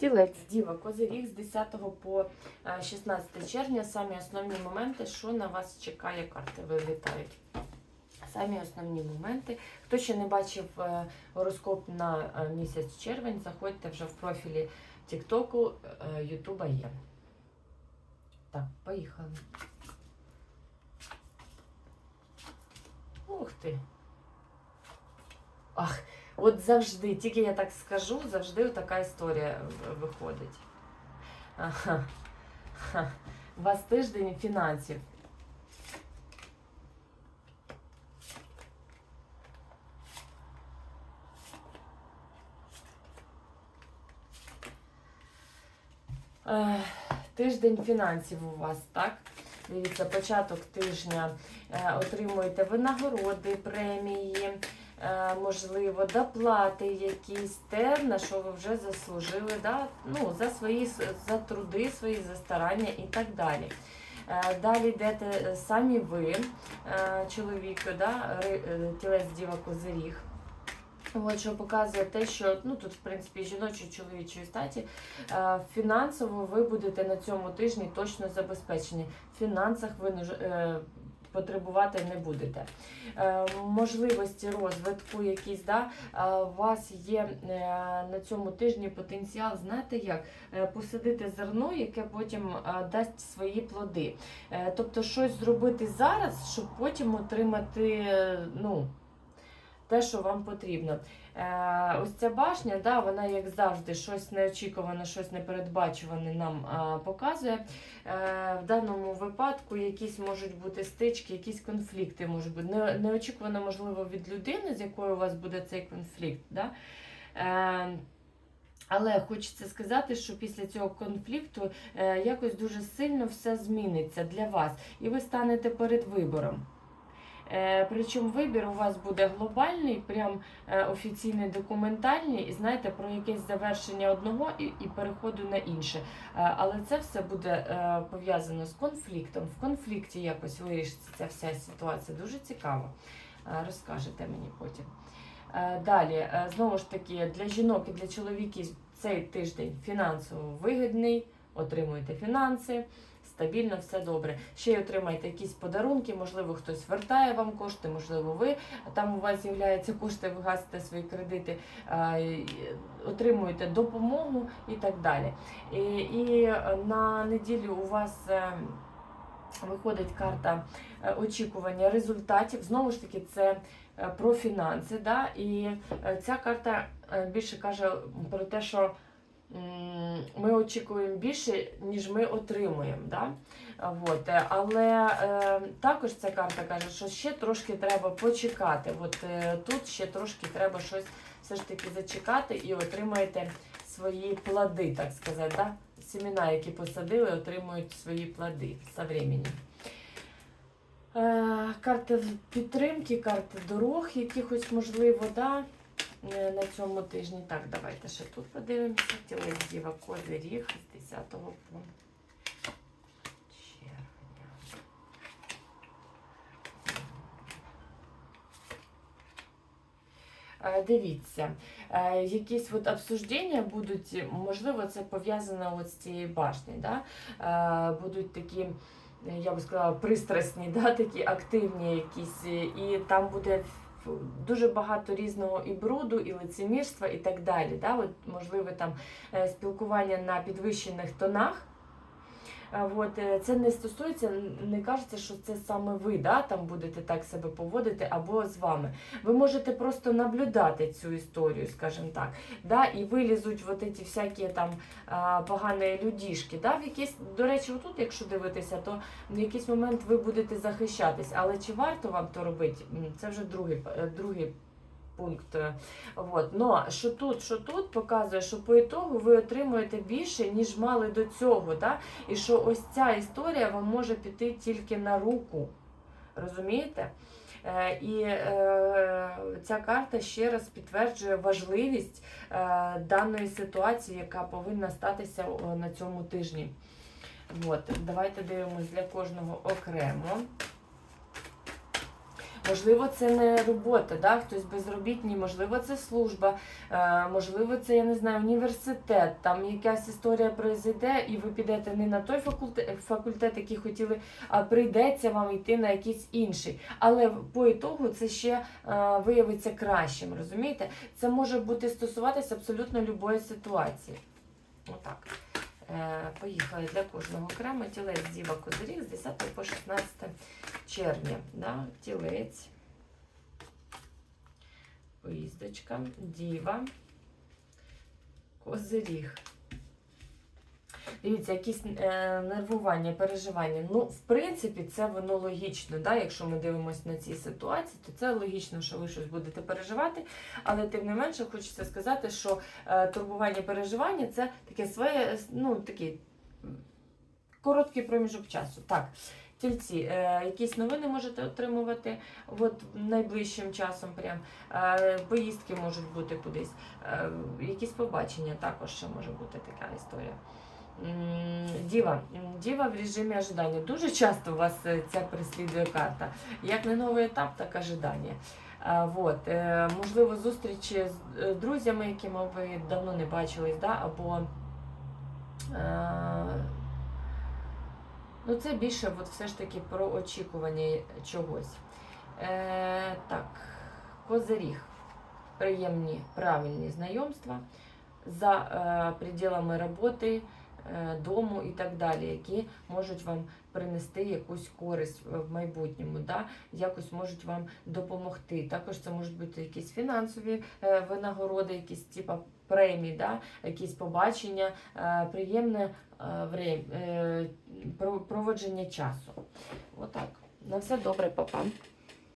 Тілець, діва, козиріг з 10 по е, 16 червня. Самі основні моменти, що на вас чекає, карти вилітають. Самі основні моменти. Хто ще не бачив е, гороскоп на е, місяць червень, заходьте вже в профілі Тіктоку, е, Ютуба є. Так, поїхали. Ух ти. Ах, от завжди, тільки я так скажу, завжди така історія виходить. У вас тиждень фінансів. Тиждень фінансів у вас, так? Дивіться, початок тижня е, отримуєте винагороди, премії, можливо, доплати якісь те, на що ви вже заслужили, да? ну, за свої за труди, свої за старання і так далі. Е, Далі йдете е, самі ви, е, чоловік, да? е, тілець діва козиріг. От що показує те, що ну тут, в принципі, жіночої чоловічої статі е, фінансово ви будете на цьому тижні точно забезпечені. В фінансах ви е, потребувати не будете. Е, можливості розвитку якісь, да, е, у вас є е, на цьому тижні потенціал, знаєте як, посадити зерно, яке потім дасть свої плоди. Тобто щось зробити зараз, щоб потім отримати, ну, те, що вам потрібно. Е, ось ця башня, да, вона, як завжди, щось неочікуване, щось непередбачуване нам е, показує. Е, в даному випадку якісь можуть бути стички, якісь конфлікти можуть бути. Не, неочікувано, можливо, від людини, з якою у вас буде цей конфлікт. Да? Е, але хочеться сказати, що після цього конфлікту е, якось дуже сильно все зміниться для вас, і ви станете перед вибором. Е, Причому вибір у вас буде глобальний, прям е, офіційний, документальний, і знаєте, про якесь завершення одного і, і переходу на інше. Е, Але це все буде пов'язано з конфліктом. В конфлікті якось вирішиться ця вся ситуація. Дуже цікаво. Розкажете мені потім. Далі, знову ж таки, для жінок і для чоловіків цей тиждень фінансово вигідний, отримуєте фінанси, стабільно, все добре. Ще й отримаєте якісь подарунки, можливо, хтось вертає вам кошти, можливо, ви там у вас з'являються кошти, ви гасите свої кредити, отримуєте допомогу і так далі. І, і на неділю у вас. е, Виходить карта е, очікування результатів. Знову ж таки, це е, про фінанси. Да? І ця карта більше каже про те, що ми очікуємо більше, ніж ми отримуємо. Да? А, Вот. е, Але е, також ця карта каже, що ще трошки треба почекати. От е, тут ще трошки треба щось все ж таки зачекати і отримаєте свої плоди, так сказати. Да? Семена, які посадили, отримують свої плоди со временем. Е, карти підтримки, карти дорог, якихось можливо, да, на цьому тижні. Так, давайте ще тут подивимося. Тілець Діва Козиріг з 10 по. Е, Дивіться, е, якісь от обсуждення будуть, можливо, це пов'язано от з цією башнею. Да? Е, Будуть такі, е, я би сказала, пристрасні, да? такі активні якісь, е, і там буде дуже багато різного і бруду, і лицемірства, і так далі. Да? От, можливо, там е, спілкування на підвищених тонах. От, е, це не стосується, не кажеться, що це саме ви да, там будете так себе поводити або з вами. Ви можете просто наблюдати цю історію, скажімо так. Да, і вилізуть вот ці всякі там погані людішки. Да, в якийсь, до речі, отут, якщо дивитися, то в якийсь момент ви будете захищатись. Але чи варто вам то робити? Це вже другий, е, другий пункт. е, Вот. Но що тут, що тут показує, що по ітогу ви отримуєте більше, ніж мали до цього. Да? І що ось ця історія вам може піти тільки на руку. Розумієте? Е, І е, ця карта ще раз підтверджує важливість е, даної ситуації, яка повинна статися на цьому тижні. От, давайте дивимось для кожного окремо. Можливо, це не робота, да? хтось безробітний, можливо, це служба, е, можливо, це я не знаю, університет. Там якась історія произойде, і ви підете не на той факультет, факультет, який хотіли, а прийдеться вам йти на якийсь інший. Але по ітогу це ще е, виявиться кращим. Розумієте? Це може бути стосуватися абсолютно любої ситуації. Отак. Е, Поїхали для кожного окремо. Тілець Діва Козиріг з 10 по 16 червня. Да? Тілець. Поїздочка. Діва. Козиріг. Дивіться, якісь е, нервування, переживання. Ну, в принципі, це воно логічно. Да? Якщо ми дивимося на ці ситуації, то це логічно, що ви щось будете переживати. Але тим не менше, хочеться сказати, що е, турбування, переживання це таке своє, ну, такий короткий проміжок часу. Так. Тільці, е, якісь новини можете отримувати от найближчим часом. Прям е, поїздки можуть бути кудись, е, якісь побачення також ще може бути така історія. Діва, діва в режимі ожидання. Дуже часто у вас е, ця переслідує карта. Як не новий етап, так ожидання. Вот, е, можливо, зустрічі з е, друзями, якими ви давно не бачились, да? або ну, це більше от все ж таки про очікування чогось. Так, козиріг. Приємні, правильні знайомства за пределами роботи, дому і так далі, які можуть вам принести якусь користь в майбутньому, да? якось можуть вам допомогти. Також це можуть бути якісь фінансові е, винагороди, якісь типа премії, да? якісь побачення, е, приємне е, е, проводження часу. Отак. На все добре, папа.